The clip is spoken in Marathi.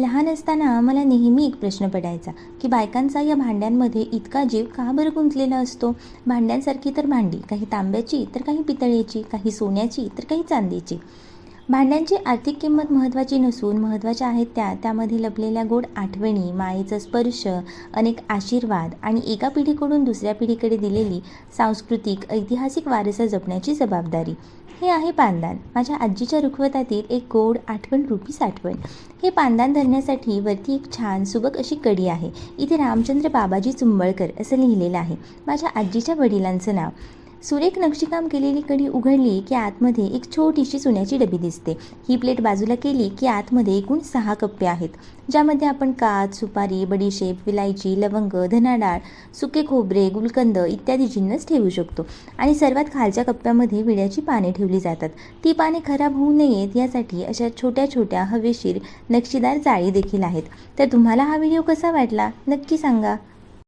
लहान असताना मला नेहमी एक प्रश्न पडायचा की बायकांचा या भांड्यांमध्ये इतका जीव का बरं गुंतलेला असतो? भांड्यांसारखी तर भांडी काही तांब्याची तर काही पितळेची काही सोन्याची तर काही चांदीची. भांड्यांची आर्थिक किंमत महत्त्वाची नसून महत्त्वाच्या आहेत त्या. त्यामध्ये लपलेल्या गोड आठवणी मायेचा स्पर्श अनेक आशीर्वाद आणि एका पिढीकडून दुसऱ्या पिढीकडे दिलेली सांस्कृतिक ऐतिहासिक वारसा जपण्याची जबाबदारी. हे आहे पानदान. माझ्या आजीच्या रुखवतातील एक गोड आठवण रूपी साठवण हे पानदान धरण्यासाठी वरती एक छान सुबक अशी कडी आहे. इथे रामचंद्र बाबाजी चुंबळकर असं लिहिलेलं आहे. माझ्या आजीच्या वडिलांचं नाव सुरेख नक्षीकाम केलेली कडी उघडली की आतमध्ये एक छोटीशी सोन्याची डबी दिसते. ही प्लेट बाजूला केली की आतमध्ये एकूण सहा कप्पे आहेत ज्यामध्ये आपण काच सुपारी बडीशेप विलायची लवंग धनाडाळ सुके खोबरे गुलकंद इत्यादी जिन्नस ठेवू शकतो. आणि सर्वात खालच्या कप्प्यामध्ये विड्याची पाने ठेवली जातात. ती पाने खराब होऊ नयेत यासाठी अशा छोट्या छोट्या हवेशीर नक्षीदार जाळी देखील आहेत. तर तुम्हाला हा व्हिडिओ कसा वाटला? नक्की सांगा.